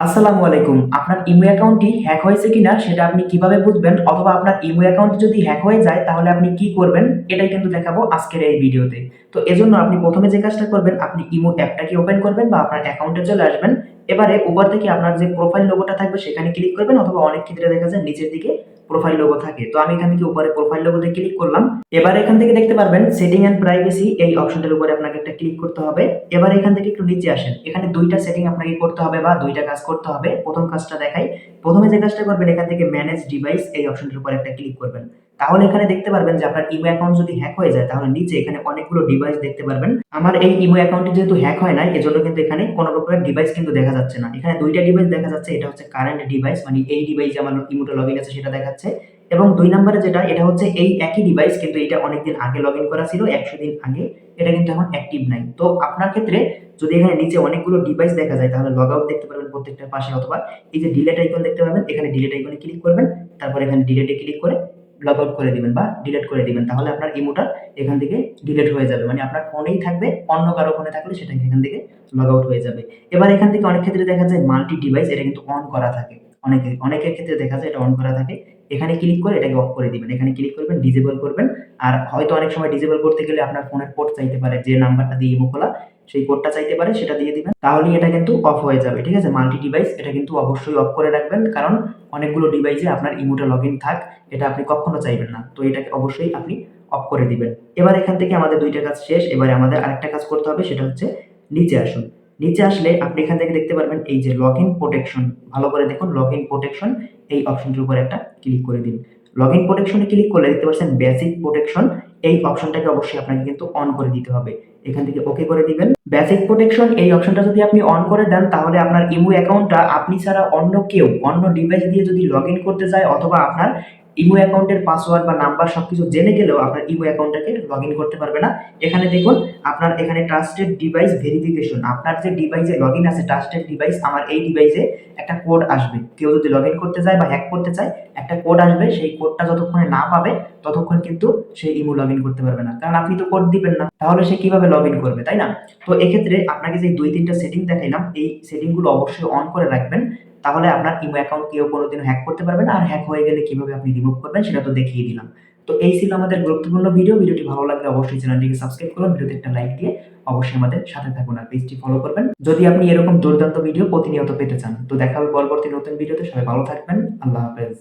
আসসালামু আলাইকুম। আপনার ইমো অ্যাকাউন্টটি হ্যাক হয়েছে কিনা সেটা আপনি কীভাবে বুঝবেন অথবা আপনার ইমো অ্যাকাউন্ট যদি হ্যাক হয়ে যায় তাহলে আপনি কি করবেন এটাই কিন্তু দেখাবো আজকের এই ভিডিওতে। তো এজন্য আপনি প্রথমে যে কাজটা করবেন, আপনি ইমো অ্যাপটাকে ওপেন করবেন বা আপনার অ্যাকাউন্টে চলে আসবেন। এবারে উপর থেকে আপনার যে প্রোফাইল লোগোটা থাকবে সেখানে ক্লিক করবেন অথবা অনেক ক্ষেত্রে দেখা যায় নিচের দিকে প্রোফাইল লোগো থাকে। তো আমি এখান থেকে উপরে প্রোফাইল লোগোতে ক্লিক করলাম। এবার এখান থেকে দেখতে পারবেন সেটিং এন্ড প্রাইভেসি এই অপশনটার উপরে আপনাকে একটা ক্লিক করতে হবে। এবার এখান থেকে একটু নিচে আসেন। এখানে দুইটা সেটিং আপনাকে করতে হবে বা দুইটা কাজ করতে হবে। প্রথম কাজটা দেখাই। প্রথমে যে কাজটা করবেন, এখান থেকে ম্যানেজ ডিভাইস এই অপশনটার উপরে একটা ক্লিক করবেন। তাহলে এখানে দেখতে পারবেন যে আপনার ইমো অ্যাকাউন্ট যদি হ্যাক হয়ে যায়, তাহলে নিচে এখানে অনেকগুলো ডিভাইস দেখতে পারবেন। আমার এই ইমো অ্যাকাউন্টটি যেহেতু হ্যাক হয় নাই, এজন্য কিন্তু এখানে কোনো প্রকারের ডিভাইস কিন্তু দেখা যাচ্ছে না। এখানে দুইটা ডিভাইস দেখা যাচ্ছে, এটা হচ্ছে কারেন্ট ডিভাইস মানে এই ডিভাইসে আমার ইমোটা লগ ইন আছে সেটা দেখাচ্ছে। এবং দুই নম্বরে যেটা, এটা হচ্ছে এই একই ডিভাইস কিন্তু এটা অনেকদিন আগে লগ ইন করা ছিল, একশো দিন আগে। এটা কিন্তু এখন অ্যাক্টিভ নাই। তো আপনার ক্ষেত্রে যদি এখানে নিচে অনেকগুলো ডিভাইস দেখা যায়, তাহলে লগ আউট দেখতে পারবেন প্রত্যেকটার পাশে অথবা এই যে ডিলেট আইকন দেখতে পাবেন এখানে ডিলেট আইকনে ক্লিক করবেন, তারপর এখানে ডিলেটে ক্লিক করে লগ আউট করে দিবেন বা ডিলেট করে দিবেন, তাহলে আপনার ইমোটা এখান থেকে ডিলেট হয়ে যাবে। মানে আপনার ফোনেই থাকবে, অন্য কারও ফোনে থাকলে সেটা এখান থেকে লগ আউট হয়ে যাবে। এবার এখান থেকে অনেক ক্ষেত্রে দেখা যায় মাল্টি ডিভাইস এটা কিন্তু অন করা থাকে। অনেকে, অনেকের ক্ষেত্রে দেখা যায় এটা অন করা থাকে। এখানে ক্লিক করে এটাকে অফ করে দিবেন। এখানে ক্লিক করবেন ডিজেবল করবেন। আর হয়তো অনেক সময় ডিজেবল করতে গেলে আপনার ফোনের কোড চাইতে পারে, যে নাম্বারটা দিয়ে ইমো খোলা সেই কোডটা চাইতে পারে, সেটা দিয়ে দিবেন। তাহলেই এটা কিন্তু অফ হয়ে যাবে, ঠিক আছে? মাল্টি ডিভাইস এটা কিন্তু অবশ্যই অফ করে রাখবেন। কারণ অনেকগুলো ডিভাইসে আপনার ইমোটা লগ ইন থাক, এটা আপনি কখনো চাইবেন না। তো এটাকে অবশ্যই আপনি অফ করে দিবেন। এবার এখান থেকে আমাদের দুইটা কাজ শেষ। এবারে আমাদের আরেকটা কাজ করতে হবে, সেটা হচ্ছে নিচে আসুন। নিচে আসলে আপনি এখান থেকে দেখতে পারবেন এই যে লগ ইন প্রোটেকশন ভালো করে দেখুন লগ ইন প্রোটেকশন এই অপশনটির উপর একটা ক্লিক করে দিন। লগ ইন প্রোটেকশনে ক্লিক করলে দেখতে পাচ্ছেন বেসিক প্রোটেকশন এই অপশনটাকে অবশ্যই আপনাকে কিন্তু অন করে দিতে হবে। এখান থেকে ওকে করে দিবেন। বেসিক প্রোটেকশন এই অপশনটা যদি আপনি অন করে দেন, তাহলে আপনার ইমো অ্যাকাউন্টটা আপনি ছাড়া অন্য কেউ, অন্য ডিভাইস দিয়ে যদি লগ ইন করতে যায় অথবা আপনার ইমো অ্যাকাউন্টের পাসওয়ার্ড বা নাম্বার সবকিছু জেনে গেলেও আপনার ইমো অ্যাকাউন্টটাকে লগ ইন করতে পারবে না। এখানে দেখুন, আপনার এখানে ট্রাস্টেড ডিভাইস ভেরিফিকেশন আপনার যে ডিভাইসে লগ ইন আছে ট্রাস্টেড ডিভাইস আমার এই ডিভাইসে একটা কোড আসবে। কেউ যদি লগ ইন করতে চায় বা হ্যাক করতে চায়, একটা কোড আসবে, সেই কোডটা যতক্ষণে না পাবে, ততক্ষণ কিন্তু সে ইমো লগ ইন করতে পারবে না। কারণ আপনি তো কোড দিবেন না, তাহলে সে কীভাবে লগ ইন করবে, তাই না? তো এক্ষেত্রে আপনাকে যে দুই তিনটা সেটিং দেখাইলাম, এই সেটিংগুলো অবশ্যই অন করে রাখবেন। তাহলে আপনার ইমো অ্যাকাউন্ট কেউ কোনোদিন হ্যাক করতে পারবে না। আর হ্যাক হয়ে গেলে কীভাবে আপনি রিমুভ করবেন সেটা তো দেখিয়ে দিলাম। তো এই ছিল আমাদের গুরুত্বপূর্ণ ভিডিও ভিডিওটি ভালো লাগলে অবশ্যই চ্যানেলটিকে সাবস্ক্রাইব করুন ভিডিওতে একটা লাইক দিয়ে অবশ্যই আমাদের সাথে থাকুন আর পেজটি ফলো করবেন। যদি আপনি এরকম দুর্দান্ত ভিডিও প্রতিনিয়ত পেতে চান, তো দেখা হবে পরবর্তী নতুন ভিডিওতে সবাই ভালো থাকবেন। আল্লাহ হাফেজ।